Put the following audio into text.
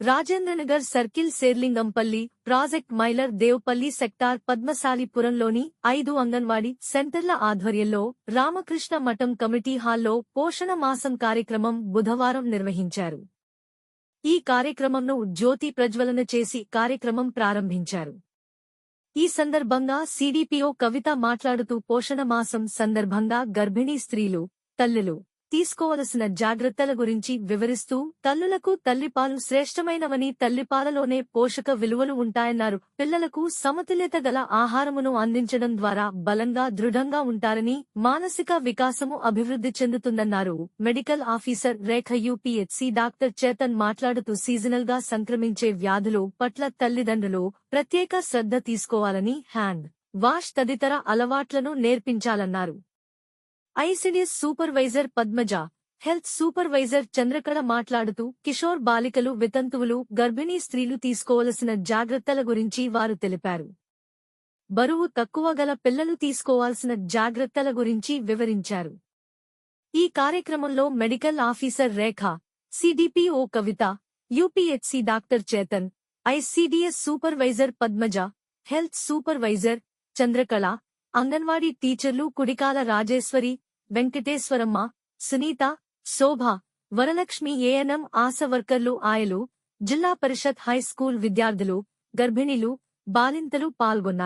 Rajendranagar circle Serilingampally project Mylar Devpally sector పద్మశాలిపురంలోని ఐదు అంగన్వాడీ సెంటర్ల ఆధ్వర్యంలో రామకృష్ణ మఠం కమిటీ హాల్లో పోషణ మాసం కార్యక్రమం బుధవారం నిర్వహించారు. ఈ కార్యక్రమంను జ్యోతి ప్రజ్వలన చేసి కార్యక్రమం ప్రారంభించారు. ఈ సందర్భంగా సిడిపిఓ కవిత మాట్లాడుతూ పోషణ మాసం సందర్భంగా గర్భిణీ స్త్రీలు తల్లులు తీసుకోవలసిన జాగ్రత్తల గురించి వివరిస్తూ తల్లులకు తల్లిపాలు శ్రేష్టమైనవని తల్లిపాలలోనే పోషక విలువలు ఉంటాయన్నారు. పిల్లలకు సమతుల్యత గల ఆహారమును అందించడం ద్వారా బలంగా దృఢంగా ఉంటారని మానసిక వికాసము అభివృద్ధి చెందుతుందన్నారు. Medical officer Rekha UPHC doctor Chetan మాట్లాడుతూ సీజనల్గా సంక్రమించే వ్యాధులు పట్ల తల్లిదండ్రులు ప్రత్యేక శ్రద్ధ తీసుకోవాలని హ్యాండ్ వాష్ తదితర అలవాట్లను నేర్పించాలన్నారు. ICDS supervisor Padmaja. Health supervisor Chandrakala మాట్లాడుతూ కిషోర్ బాలికలు వితంతువులు గర్భిణీ స్త్రీలు తీసుకోవలసిన జాగ్రత్తల గురించి వారు తెలిపారు. బరువు తక్కువ గల పిల్లలు తీసుకోవాల్సిన జాగ్రత్తల గురించి వివరించారు. ఈ కార్యక్రమంలో medical officer Rekha CDPO Kavitha UPHC doctor Chetan ICDS supervisor Padmaja health supervisor Chandrakala anganwadi టీచర్లు కుడికాల రాజేశ్వరి వెంకటేశ్వరమ్మ సునీత శోభ వరలక్ష్మి ఏఎన్ఎం ఆశవర్కర్లు ఆయలు జిల్లా పరిషత్ హైస్కూల్ విద్యార్థులు గర్భిణీలు బాలింతలు పాల్గొన్నారు.